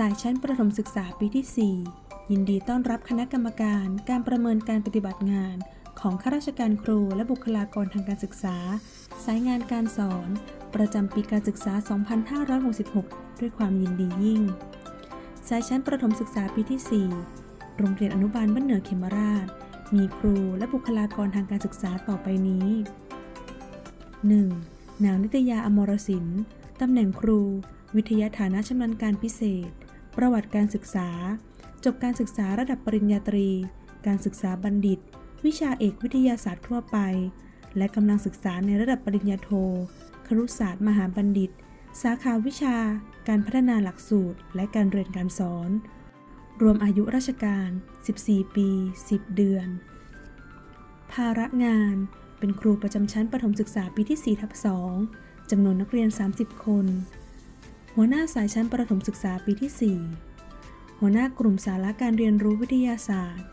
สายชั้นประถมศึกษาปีที่ 4 ยินดีต้อนรับคณะกรรมการการประเมินการปฏิบัติงาน ของข้าราชการครูและบุคลากรทางการศึกษา สายงานการสอน ประจำปีการศึกษา 2566 ด้วยความยินดียิ่ง สายชั้นประถมศึกษาปีที่ 4 โรงเรียนอนุบาลบ้านเหนือเขมราช มีครูและบุคลากรทางการศึกษาต่อไปนี้ 1. นางนิตยาอมรสินตำแหน่งครู วิทยาฐานะชำนาญการพิเศษ ประวัติการศึกษา จบการศึกษาระดับปริญญาตรี การศึกษาบัณฑิต วิชาเอกวิทยาศาสตร์ทั่วไป และกำลังศึกษาในระดับปริญญาโท ครุศาสตร์มหาบัณฑิต สาขาวิชา การพัฒนาหลักสูตร และการเรียนการสอน รวมอายุราชการ 14 ปี 10 เดือน ภาระงาน เป็นครูประจำชั้นประถมศึกษาปีที่4ทับ2จำนวนนักเรียน 30 คน หัวหน้าสายชั้นประถมศึกษาปีที่ 4 หัวหน้ากลุ่มสาระการเรียนรู้วิทยาศาสตร์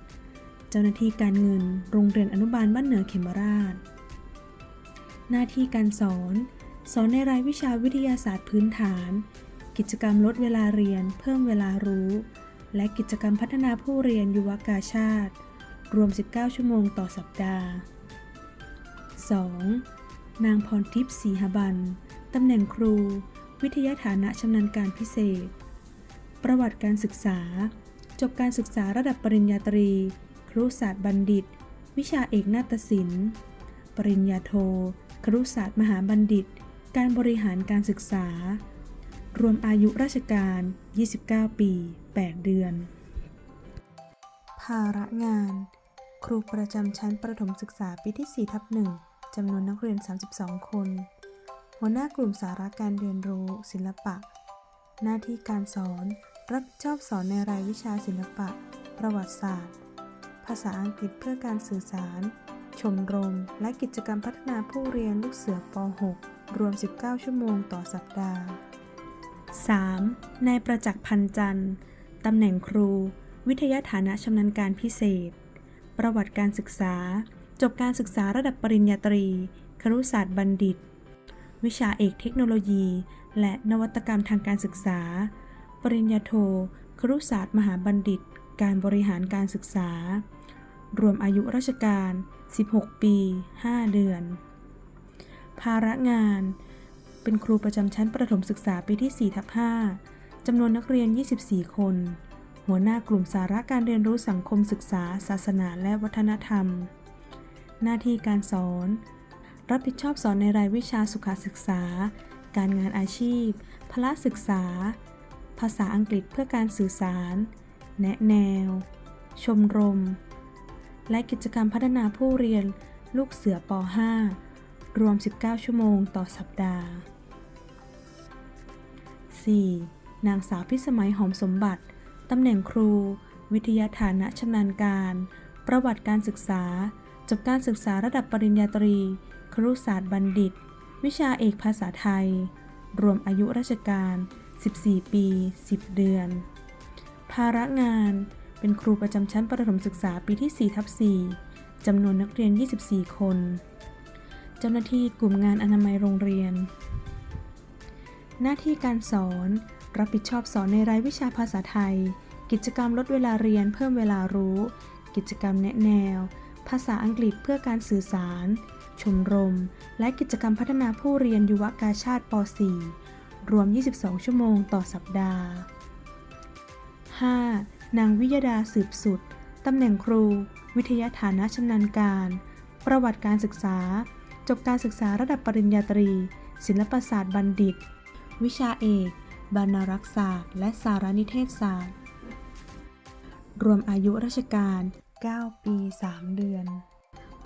เจ้าหน้าที่การเงิน โรงเรียนอนุบาลบ้านเหนือเขมราช หน้าที่การสอน สอนในรายวิชาวิทยาศาสตร์พื้นฐาน กิจกรรมลดเวลาเรียน เพิ่มเวลารู้ และกิจกรรมพัฒนาผู้เรียนยุวกาชาติ รวม 19 ชั่วโมงต่อสัปดาห์ 2. นางพรทิพย์ศรีหบัน ตำแหน่งครู วิทยาฐานะชำนาญการพิเศษ ประวัติการศึกษา จบการศึกษาระดับปริญญาตรี ครุศาสตร์บัณฑิต วิชาเอกนาฏศิลป์ ปริญญาโท ครุศาสตร์มหาบัณฑิต การบริหารการศึกษา รวมอายุราชการ 29 ปี 8 เดือน ภาระงาน ครูประจำชั้นประถมศึกษาปีที่4ทับ1จำนวนนักเรียน 32 คน หัวหน้ากลุ่มสาระการเรียนรู้ ศิลปะ หน้าที่การสอน รับผิดชอบสอนในรายวิชาศิลปะ ประวัติศาสตร์ ภาษาอังกฤษเพื่อการสื่อสาร ชมรม และกิจกรรมพัฒนาผู้เรียนลูกเสือป .6 รวม 19 ชั่วโมงต่อสัปดาห์ 3. นายประจักษ์พันจันทร์ตำแหน่งครู วิทยาฐานะชำนาญการพิเศษ ประวัติการศึกษา จบการศึกษาระดับปริญญาตรี ครุศาสตร์บัณฑิต วิชาเอกเทคโนโลยี และนวัตกรรมทางการศึกษา ปริญญาโท ครุศาสตร์มหาบัณฑิต การบริหารการศึกษา รวมอายุราชการ 16 ปี 5 เดือน ภาระงาน เป็นครูประจำชั้นประถมศึกษาปีที่4ทับ5จำนวนนักเรียน 24 คน หัวหน้ากลุ่มสาระการเรียนรู้สังคมศึกษา ศาสนาและวัฒนธรรม หน้าที่การสอน รับผิดชอบสอนในรายวิชาสุขศึกษา การงานอาชีพ พละศึกษา ภาษาอังกฤษเพื่อการสื่อสาร แนะแนว ชมรม และกิจกรรมพัฒนาผู้เรียนลูกเสือป .5 รวม 19 ชั่วโมงต่อสัปดาห์ 4. นางสาวพิสมัยหอมสมบัติ ตำแหน่งครู วิทยาฐานะชำนาญการ ประวัติการศึกษา จบการศึกษาระดับปริญญาตรี ครุศาสตร์บัณฑิต วิชาเอกภาษาไทย รวมอายุราชการ 14 ปี 10 เดือน ภาระงานเป็นครูประจำชั้นประถมศึกษาปีที่4ทับ4จำนวนนักเรียน 24 คน เจ้าหน้าที่กลุ่มงานอนามัยโรงเรียน หน้าที่การสอน รับผิดชอบสอนในรายวิชาภาษาไทย กิจกรรมลดเวลาเรียนเพิ่มเวลารู้ กิจกรรมแนะแนว ภาษาอังกฤษเพื่อการสื่อสาร ชมรม และกิจกรรมพัฒนาผู้เรียนยุวกาชาติป .4 รวม 22 ชั่วโมงต่อสัปดาห์ 5. นางวิยดาสืบสุด ตำแหน่งครู วิทยาฐานะชำนาญการ ประวัติการศึกษา จบการศึกษาระดับปริญญาตรี ศิลปศาสตร์บัณฑิต วิชาเอก บรรณารักษศาสตร์ และสารนิเทศศาสตร์ รวมอายุราชการ 9 ปี 3 เดือน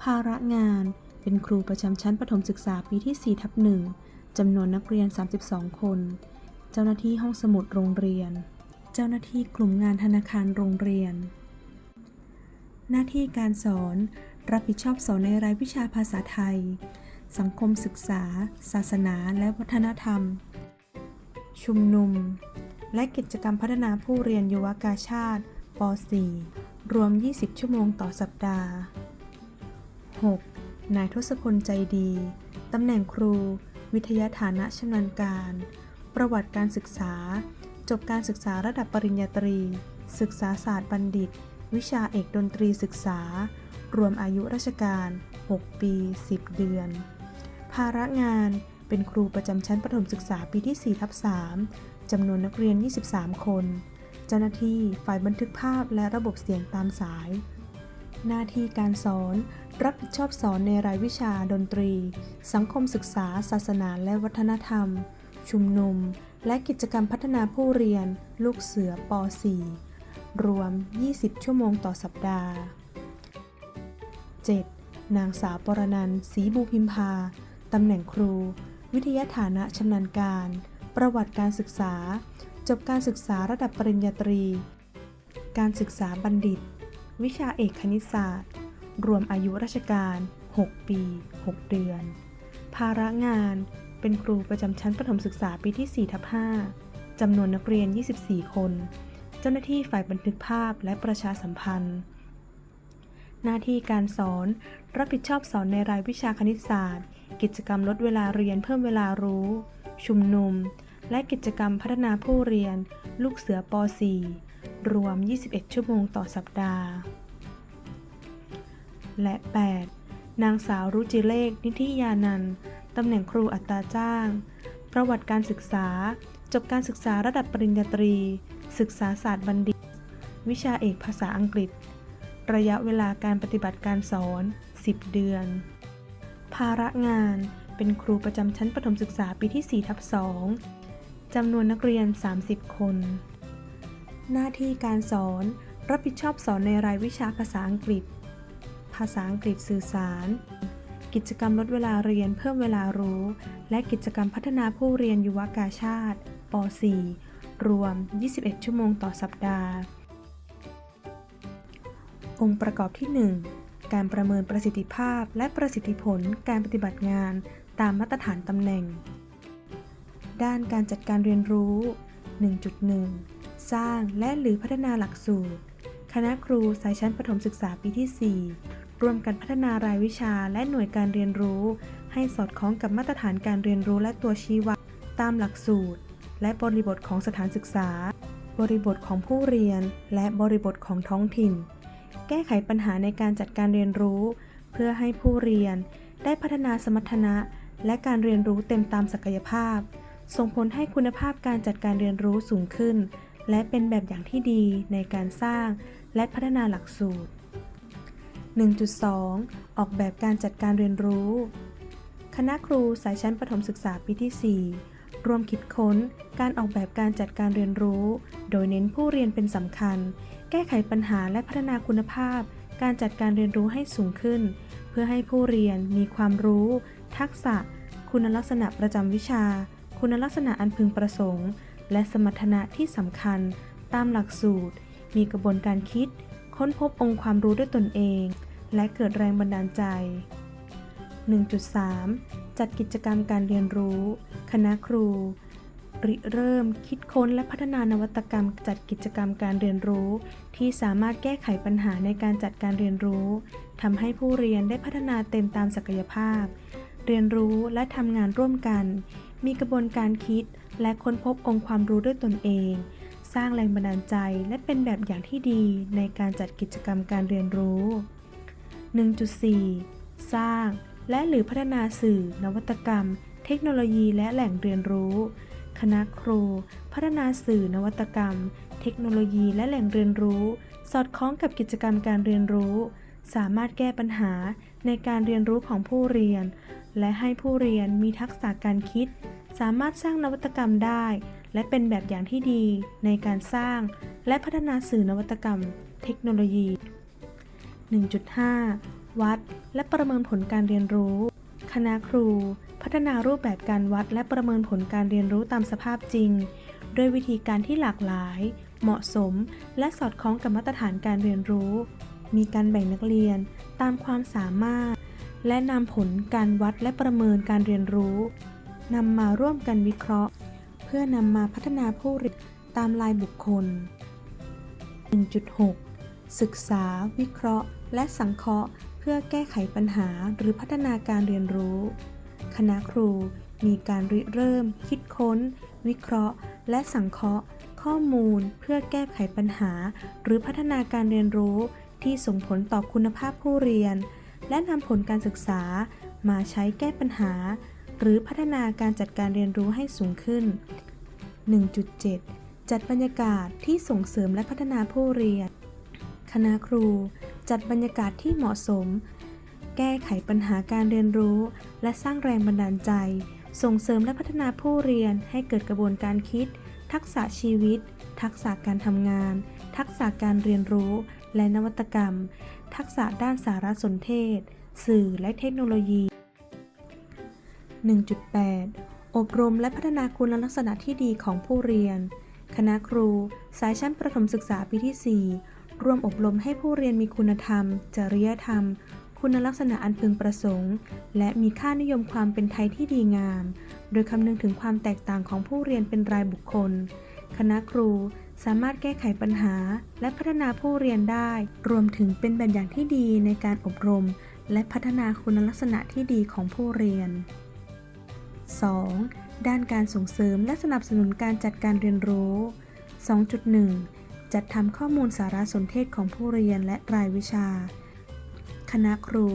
ภาระงาน เป็นครูประจำชั้นประถมศึกษาปีที่4ทับ1จำนวนนักเรียน 32 คน เจ้าหน้าที่ห้องสมุดโรงเรียน เจ้าหน้าที่กลุ่มงานธนาคารโรงเรียน หน้าที่การสอน รับผิดชอบสอนในรายวิชาภาษาไทย สังคมศึกษา ศาสนาและวัฒนธรรม ชุมนุม และกิจกรรมพัฒนาผู้เรียนยุวกาชาติป .4 รวม 20 ชั่วโมงต่อสัปดาห์ 6. นายทศพลใจดี ตำแหน่งครู วิทยาฐานะชำนาญการ ประวัติการศึกษา จบการศึกษาระดับปริญญาตรี ศึกษาศาสตร์บัณฑิต วิชาเอกดนตรีศึกษา รวมอายุราชการ 6 ปี 10 เดือน ภาระงาน เป็นครูประจำชั้นประถมศึกษาปีที่4ทับ3จำนวนนักเรียน 23 คน เจ้าหน้าที่ฝ่ายบันทึกภาพและระบบเสียงตามสาย หน้าที่การสอน รับผิดชอบสอนในรายวิชาดนตรี สังคมศึกษา ศาสนาและวัฒนธรรม ชุมนุม และกิจกรรมพัฒนาผู้เรียน ลูกเสือป .4 รวม 20 ชั่วโมงต่อสัปดาห์ 7. นางสาวปรนันท์ศรีบูพิมพา ตำแหน่งครู วิทยาฐานะชำนาญการ ประวัติการศึกษา จบการศึกษาระดับปริญญาตรี การศึกษาบัณฑิต วิชาเอกคณิตศาสตร์ รวมอายุราชการ 6 ปี 6 เดือน ภาระงาน เป็นครูประจำชั้นประถมศึกษาปีที่ 4 ทับ 5 จำนวนนักเรียน 24 คน เจ้าหน้าที่ฝ่ายบันทึกภาพและประชาสัมพันธ์ หน้าที่การสอน รับผิดชอบสอนในรายวิชาคณิตศาสตร์ กิจกรรมลดเวลาเรียนเพิ่มเวลารู้ ชุมนุม และกิจกรรมพัฒนาผู้เรียน ลูกเสือป .4 รวม 21 ชั่วโมงต่อสัปดาห์ และ 8. นางสาวรุจิเลขนิธิยานันท์ตำแหน่งครูอัตราจ้าง ประวัติการศึกษา จบการศึกษาระดับปริญญาตรี ศึกษาศาสตร์บัณฑิต วิชาเอกภาษาอังกฤษ ระยะเวลาการปฏิบัติการสอน 10 เดือน ภาระงานเป็นครูประจำชั้นประถมศึกษาปีที่4ทับ2จำนวนนักเรียน 30 คน หน้าที่การสอน รับผิดชอบสอนในรายวิชาภาษาอังกฤษ ภาษาอังกฤษสื่อสาร กิจกรรมลดเวลาเรียนเพิ่มเวลารู้ และกิจกรรมพัฒนาผู้เรียนยุวกาชาติป .4 รวม 21 ชั่วโมงต่อสัปดาห์ องค์ประกอบที่ 1 การประเมินประสิทธิภาพและประสิทธิผลการปฏิบัติงานตามมาตรฐานตำแหน่ง ด้านการจัดการเรียนรู้ 1.1 สร้างและหรือพัฒนาหลักสูตร คณะครูสายชั้นประถมศึกษาปีที่ 4 ร่วมกันพัฒนารายวิชาและหน่วยการเรียนรู้ ให้สอดคล้องกับมาตรฐานการเรียนรู้และตัวชี้วัดตามหลักสูตร และบริบทของสถานศึกษา บริบทของผู้เรียน และบริบทของท้องถิ่น แก้ไขปัญหาในการจัดการเรียนรู้ เพื่อให้ผู้เรียนได้พัฒนาสมรรถนะ และการเรียนรู้เต็มตามศักยภาพ ส่งผลให้คุณภาพการจัดการเรียนรู้สูงขึ้น และเป็นแบบอย่างที่ดีในการสร้างและพัฒนาหลักสูตร 1.2 ออกแบบการจัดการเรียนรู้ คณะครูสายชั้นประถมศึกษาปีที่ 4ร่วมคิดค้นการออกแบบการจัดการเรียนรู้ โดยเน้นผู้เรียนเป็นสำคัญ แก้ไขปัญหาและพัฒนาคุณภาพ การจัดการเรียนรู้ให้สูงขึ้น เพื่อให้ผู้เรียนมีความรู้ ทักษะ คุณลักษณะประจำวิชา คุณลักษณะอันพึงประสงค์ และสมรรถนะที่สำคัญตามหลักสูตร มีกระบวนการคิด ค้นพบองค์ความรู้ด้วยตนเอง และเกิดแรงบันดาลใจ 1.3 จัดกิจกรรมการเรียนรู้ คณะครู ริเริ่ม คิดค้นและพัฒนานวัตกรรม จัดกิจกรรมการเรียนรู้ ที่สามารถแก้ไขปัญหาในการจัดการเรียนรู้ทำให้ผู้เรียนได้พัฒนาเต็มตามศักยภาพ เรียนรู้และทำงานร่วมกัน มีกระบวนการคิดและค้นพบองค์ความรู้ด้วยตนเอง สร้างแรงบันดาลใจและเป็นแบบอย่างที่ดีในการจัดกิจกรรมการเรียนรู้ 1.4 สร้างและหรือพัฒนาสื่อ นวัตกรรม เทคโนโลยีและแหล่งเรียนรู้ คณะครู พัฒนาสื่อ นวัตกรรม เทคโนโลยีและแหล่งเรียนรู้ สอดคล้องกับกิจกรรมการเรียนรู้ สามารถแก้ปัญหาในการเรียนรู้ของผู้เรียน และให้ผู้เรียนมีทักษะการคิด สามารถสร้างนวัตกรรมได้ และเป็นแบบอย่างที่ดีในการสร้าง และพัฒนาสื่อนวัตกรรม เทคโนโลยี 1.5 วัด และประเมินผลการเรียนรู้ คณะครู พัฒนารูปแบบการวัด และประเมินผลการเรียนรู้ตามสภาพจริง ด้วยวิธีการที่หลากหลาย เหมาะสม และสอดคล้องกับมาตรฐานการเรียนรู้ มีการแบ่งนักเรียนตามความสามารถ และนำผลการวัดและประเมินการเรียนรู้นำมาร่วมกันวิเคราะห์ เพื่อนำมาพัฒนาผู้เรียนตามลายบุคคล 1.6 ศึกษา วิเคราะห์ และสังเคราะห์ เพื่อแก้ไขปัญหาหรือพัฒนาการเรียนรู้ คณะครูมีการริเริ่ม คิดค้น วิเคราะห์ และสังเคราะห์ ข้อมูลเพื่อแก้ไขปัญหา หรือพัฒนาการเรียนรู้ที่ส่งผลต่อคุณภาพผู้เรียน และนำผลการศึกษามาใช้แก้ปัญหา หรือพัฒนาการจัดการเรียนรู้ให้สูงขึ้น 1.7 จัดบรรยากาศที่ส่งเสริมและพัฒนาผู้เรียน คณะครู จัดบรรยากาศที่เหมาะสม แก้ไขปัญหาการเรียนรู้ และสร้างแรงบันดาลใจ ส่งเสริมและพัฒนาผู้เรียนให้เกิดกระบวนการคิด ทักษะชีวิต ทักษะการทำงาน ทักษะการเรียนรู้ และนวัตกรรม ทักษะด้านสารสนเทศ สื่อและเทคโนโลยี 1.8 อบรมและพัฒนาคุณลักษณะที่ดีของผู้เรียน คณะครู สายชั้นประถมศึกษาปีที่ 4 ร่วมอบรมให้ผู้เรียนมีคุณธรรม จริยธรรม คุณลักษณะอันพึงประสงค์ และมีค่านิยมความเป็นไทยที่ดีงาม โดยคำนึงถึงความแตกต่างของผู้เรียนเป็นรายบุคคล คณะครู สามารถแก้ไขปัญหา และพัฒนาผู้เรียนได้ รวมถึงเป็นแบบอย่างที่ดีในการอบรม และพัฒนาคุณลักษณะที่ดีของผู้เรียน 2. ด้านการส่งเสริมและสนับสนุนการจัดการเรียนรู้ 2.1 จัดทำข้อมูลสารสนเทศของผู้เรียนและรายวิชา คณะครู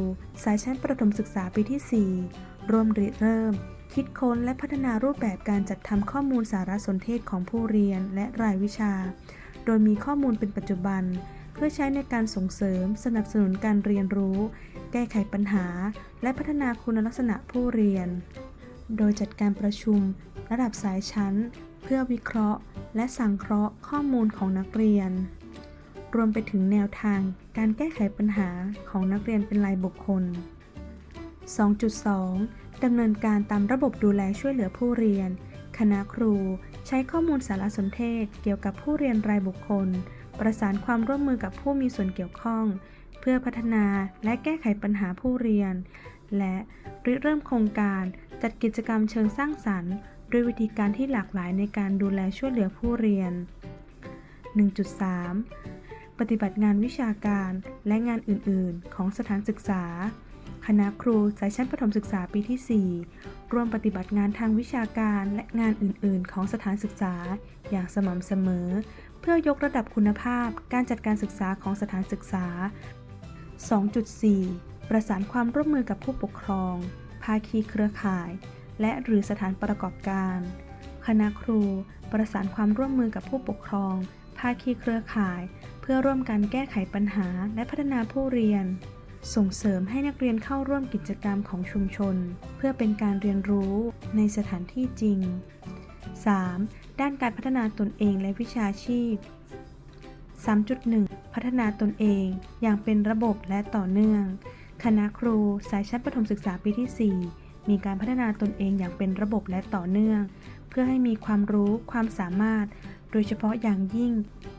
สายชั้นประถมศึกษาปีที่ 4 ร่วมริเริ่ม คิดค้นและพัฒนารูปแบบการจัดทำข้อมูลสารสนเทศของผู้เรียนและรายวิชา โดยมีข้อมูลเป็นปัจจุบัน เพื่อใช้ในการส่งเสริม สนับสนุนการเรียนรู้ แก้ไขปัญหา และพัฒนาคุณลักษณะผู้เรียน โดยจัดการประชุม ระดับสายชั้น เพื่อวิเคราะห์ และสังเคราะห์ข้อมูลของนักเรียน รวมไปถึงแนวทาง การแก้ไขปัญหาของนักเรียนเป็นรายบุคคล 2.2 ดำเนินการตามระบบดูแลช่วยเหลือผู้เรียน คณะครู ใช้ข้อมูลสารสนเทศเกี่ยวกับผู้เรียนรายบุคคล ประสานความร่วมมือกับผู้มีส่วนเกี่ยวข้อง เพื่อพัฒนาและแก้ไขปัญหาผู้เรียน และริเริ่มโครงการจัดกิจกรรมเชิงสร้างสรรค์ด้วยวิธีการที่หลากหลายในการดูแลช่วยเหลือผู้เรียน 1.3 ปฏิบัติงานวิชาการและงานอื่น ๆ ของสถานศึกษา คณะครูสายชั้นประถมศึกษาปีที่ 4 ร่วมปฏิบัติงานทางวิชาการและงานอื่น ๆ ของสถานศึกษา อย่างสม่ำเสมอ เพื่อยกระดับคุณภาพการจัดการศึกษาของสถานศึกษา 2.4 ประสานความร่วมมือกับผู้ปกครอง ภาคีเครือข่าย และหรือสถานประกอบการ คณะครูประสานความร่วมมือกับผู้ปกครอง ภาคีเครือข่าย เพื่อร่วมกันแก้ไขปัญหาและพัฒนาผู้เรียน ส่งเสริมให้นักเรียนเข้าร่วมกิจกรรมของชุมชน เพื่อเป็นการเรียนรู้ในสถานที่จริง 3. ด้านการพัฒนาตนเองและวิชาชีพ 3.1 พัฒนาตนเองอย่างเป็นระบบและต่อเนื่อง คณะครูสายชั้นประถมศึกษาปีที่ 4 มีการพัฒนาตนเองอย่างเป็นระบบและต่อเนื่อง เพื่อให้มีความรู้ความสามารถ โดยเฉพาะอย่างยิ่ง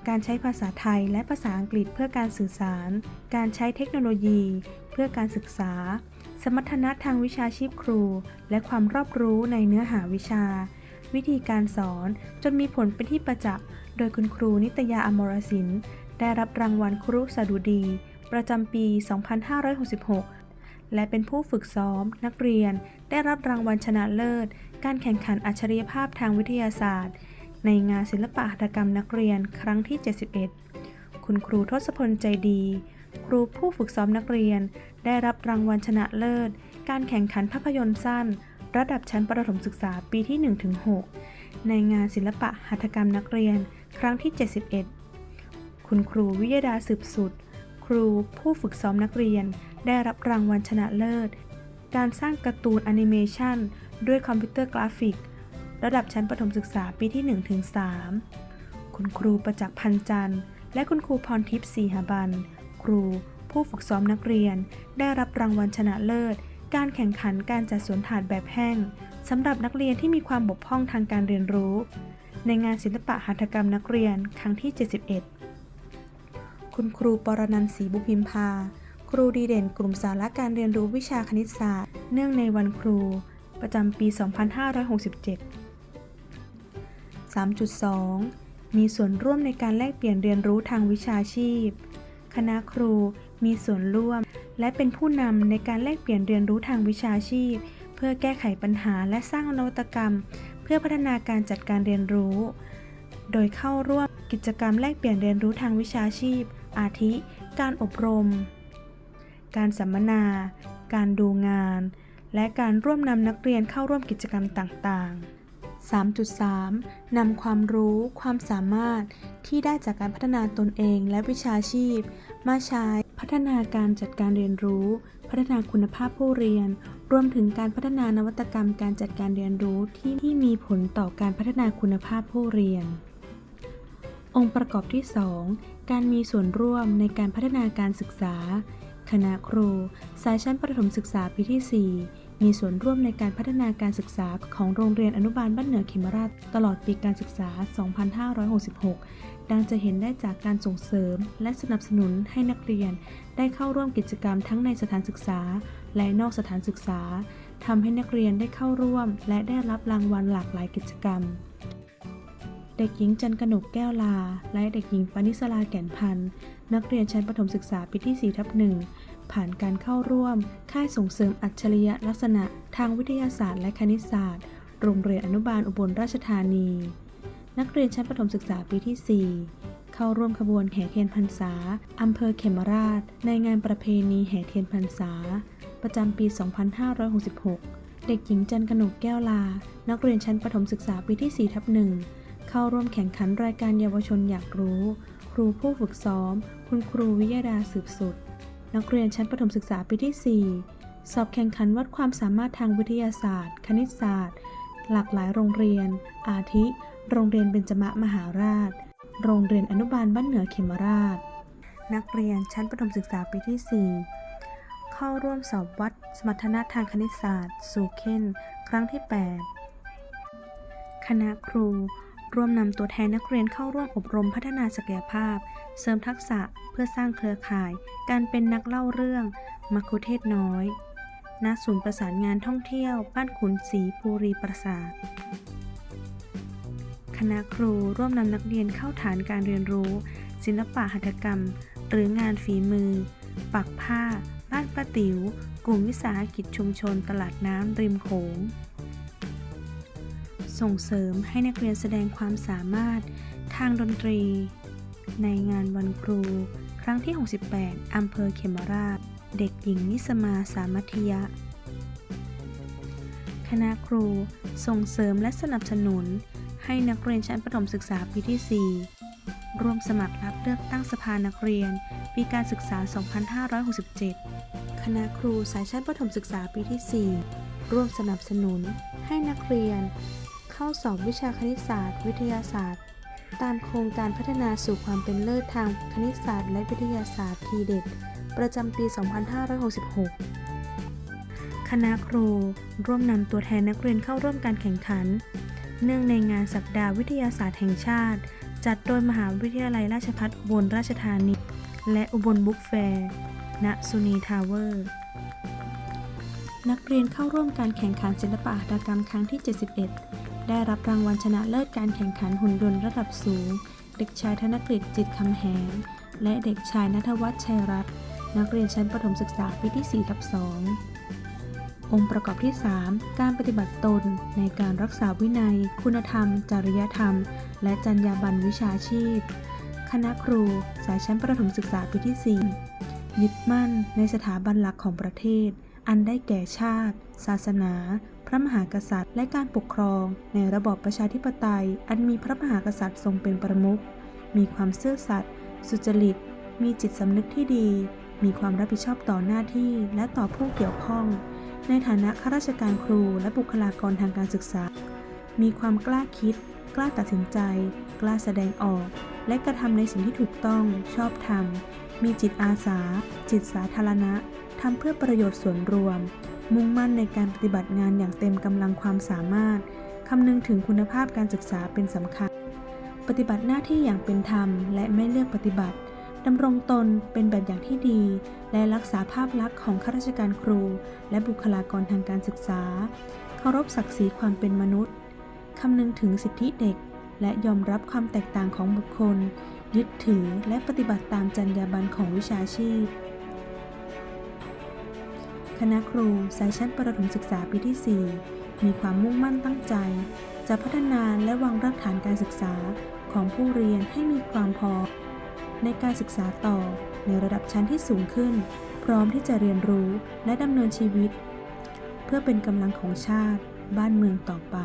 การใช้ภาษาไทยและภาษาอังกฤษเพื่อการสื่อสาร การใช้เทคโนโลยี เพื่อการศึกษา สมรรถนะทางวิชาชีพครู และความรอบรู้ในเนื้อหาวิชา วิธีการสอนจนมีผลเป็นที่ประจักษ์โดยคุณครูนิตยาอมรสินได้รับรางวัลครุสดุดี ประจำปี 2566และเป็นผู้ฝึกซ้อม นักเรียน ได้รับรางวัลชนะเลิศ การแข่งขันอัจฉริยภาพทางวิทยาศาสตร์ ในงานศิลปะหัตถกรรมนักเรียนครั้งที่ 71 คุณครูทศพลใจดี ครูผู้ฝึกซ้อมนักเรียน ได้รับรางวัลชนะเลิศ การแข่งขันภาพยนตร์สั้น ระดับชั้นประถมศึกษาปีที่ 1-6 ในงานศิลปะหัตถกรรมนักเรียนครั้งที่ 71 คุณครูวิยดาสืบสุด ครูผู้ฝึกซ้อมนักเรียน ได้รับรางวัลชนะเลิศ การสร้างการ์ตูนแอนิเมชันด้วยคอมพิวเตอร์กราฟิก ระดับชั้นประถมศึกษาปีที่ 1-3 คุณครูประจักษ์พันจันทร์ และคุณครูพรทิพย์ศรีหบัน ครูผู้ฝึกซ้อมนักเรียน ได้รับรางวัลชนะเลิศ การแข่งขันการจัดสวนถาดแบบแห้งสำหรับนักเรียนที่มีความบกพร่องทางการเรียนรู้ ในงานศิลปะหัตถกรรมนักเรียนครั้งที่ 71 คุณครูปรนันท์ศรีบุพิมพา ครูดีเด่นกลุ่มสาระการเรียนรู้วิชาคณิตศาสตร์ เนื่องในวันครูประจำปี 2567 3.2 มีส่วนร่วมในการแลกเปลี่ยนเรียนรู้ทางวิชาชีพ คณะครูมีส่วนร่วม และเป็นผู้นำในการแลกเปลี่ยนเรียนรู้ทางวิชาชีพ เพื่อแก้ไขปัญหาและสร้างนวัตกรรม เพื่อพัฒนาการจัดการเรียนรู้ โดยเข้าร่วมกิจกรรมแลกเปลี่ยนเรียนรู้ทางวิชาชีพ อาทิ การอบรม การสัมมนา การดูงาน และการร่วมนำนักเรียนเข้าร่วมกิจกรรมต่างๆ 3.3 นำความรู้ ความสามารถที่ได้จากการพัฒนาตนเองและวิชาชีพ มาใช้พัฒนาการจัดการเรียนรู้ พัฒนาคุณภาพผู้เรียน รวมถึงการพัฒนานวัตกรรมการจัดการเรียนรู้ที่ที่มีผลต่อการพัฒนาคุณภาพผู้เรียน องค์ประกอบที่ 2 การมีส่วนร่วมในการพัฒนาการศึกษา คณะครู สายชั้นประถมศึกษาปีที่ 4 มีส่วนร่วมในการพัฒนาการศึกษาของโรงเรียนอนุบาลบ้านเหนือเขมราชตลอดปีการศึกษา 2566 ดังจะเห็นได้จากการส่งเสริม และสนับสนุนให้นักเรียน ได้เข้าร่วมกิจกรรมทั้งในสถานศึกษา และนอกสถานศึกษาทำให้นักเรียนได้เข้าร่วม และได้รับรางวัลหลากหลายกิจกรรมเด็กหญิงจันกนกแก้วลา และเด็กหญิงปานิสลาแก่นพันธ์ นักเรียนชั้นประถมศึกษาปีที่4ทับหนึ่ง ผ่านการเข้าร่วม ค่ายส่งเสริมอัจฉริยะลักษณะ ทางวิทยาศาสตร์และคณิตศาสตร์ โรงเรียนอนุบาลอุบลราชธานี นักเรียนชั้นประถมศึกษาปีที่ 4 เข้าร่วมขบวนแห่เทียนพรรษาอำเภอเขมราช ในงานประเพณีแห่เทียนพรรษา ประจำปี 2566 เด็กหญิงจันกนกแก้วลา นักเรียนชั้นประถมศึกษาปีที่4ทับหนึ่งเข้าร่วมแข่งขันรายการเยาวชนอยากรู้ ครูผู้ฝึกซ้อม คุณครูวิยดาสืบสุด นักเรียนชั้นประถมศึกษาปีที่ 4 สอบแข่งขันวัดความสามารถทางวิทยาศาสตร์ คณิตศาสตร์ หลากหลายโรงเรียน อาทิ โรงเรียนเบญจมะมหาราช โรงเรียนอนุบาลบ้านเหนือเขมราช นักเรียนชั้นประถมศึกษาปีที่ 4 เข้าร่วมสอบวัดสมรรถนะทางคณิตศาสตร์ สูเคนครั้งที่ 8 คณะครู ร่วมนำตัวแทนนักเรียนเข้าร่วมอบรมพัฒนาศักยภาพ เสริมทักษะเพื่อสร้างเครือข่าย การเป็นนักเล่าเรื่อง มัคคุเทศน้อย ณ ศูนย์ประสานงานท่องเที่ยว บ้านขุนศรีภูรีปราสาท คณะครูร่วมนำนักเรียนเข้าฐานการเรียนรู้ ศิลปะหัตถกรรม หรืองานฝีมือ ปักผ้า บ้านป้าติ๋ว กลุ่มวิสาหกิจชุมชนตลาดน้ำริมโขง ส่งเสริมให้นักเรียนแสดงความสามารถทางดนตรี ในงานวันครู ครั้งที่ 68 อำเภอเขมราช เด็กหญิงนิสมาสามัธยะ คณะครูส่งเสริมและสนับสนุน ให้นักเรียนชั้นประถมศึกษาปีที่ 4 ร่วมสมัครรับเลือกตั้งสภานักเรียน ปีการศึกษา 2567 คณะครูสายชั้นประถมศึกษาปีที่ 4 ร่วมสนับสนุนให้นักเรียน เข้าสอบวิชาคณิตศาสตร์ วิทยาศาสตร์ ตามโครงการพัฒนาสู่ความเป็นเลิศทางคณิตศาสตร์ และวิทยาศาสตร์ทีเด็ด ประจำปี 2566 คณะครูร่วมนำตัวแทนนักเรียนเข้าร่วมการแข่งขัน เนื่องในงานสัปดาห์วิทยาศาสตร์แห่งชาติ จัดโดยมหาวิทยาลัยราชภัฏอุบลราชธานี และอุบลบุ๊กแฟร์ณสุนีทาวเวอร์นักเรียนเข้าร่วมการแข่งขันศิลปะหัตถกรรมครั้งที่ 71 ได้รับรางวัลชนะเลิศการแข่งขันหุ่นยนต์ระดับสูง เด็กชายธนกฤษจิตคำแหง และเด็กชายนัทวัฒน์ชัยรัตน์นักเรียนชั้นประถมศึกษาปีที่4ทับ2องค์ประกอบที่ 3 การปฏิบัติตนในการรักษาวินัย คุณธรรม จริยธรรม และจรรยาบรรณวิชาชีพ คณะครู สายชั้นประถมศึกษาปีที่ 4 ยึดมั่นในสถาบันหลักของประเทศ อันได้แก่ชาติ ศาสนา พระมหากษัตริย์ และการปกครอง ในระบอบประชาธิปไตย อันมีพระมหากษัตริย์ทรงเป็นประมุข มีความซื่อสัตย์ สุจริต มีจิตสำนึกที่ดี มีความรับผิดชอบต่อหน้าที่และต่อผู้เกี่ยวข้อง ในฐานะข้าราชการครูและบุคลากรทางการศึกษา มีความกล้าคิด กล้าตัดสินใจ กล้าแสดงออก และกระทำในสิ่งที่ถูกต้อง ชอบธรรม มีจิตอาสา จิตสาธารณะทำเพื่อประโยชน์ส่วนรวม มุ่งมั่นในการปฏิบัติงานอย่างเต็มกำลังความสามารถคำนึงถึงคุณภาพการศึกษาเป็นสำคัญ ปฏิบัติหน้าที่อย่างเป็นธรรม และไม่เลือกปฏิบัติดำรงตนเป็นแบบอย่างที่ดี และรักษาภาพลักษณ์ของข้าราชการครู และบุคลากรทางการศึกษา เคารพศักดิ์ศรีความเป็นมนุษย์คำนึงถึงสิทธิเด็ก และยอมรับความแตกต่างของบุคคล ยึดถือและปฏิบัติตามจรรยาบรรณของวิชาชีพ คณะครูสายชั้นประถมศึกษาปีที่ 4 มีความมุ่งมั่นตั้งใจ จะพัฒนาและวางรากฐานการศึกษาของผู้เรียนให้มีความพอ ในการศึกษาต่อในระดับชั้นที่สูงขึ้น พร้อมที่จะเรียนรู้และดำเนินชีวิต เพื่อเป็นกำลังของชาติบ้านเมืองต่อไป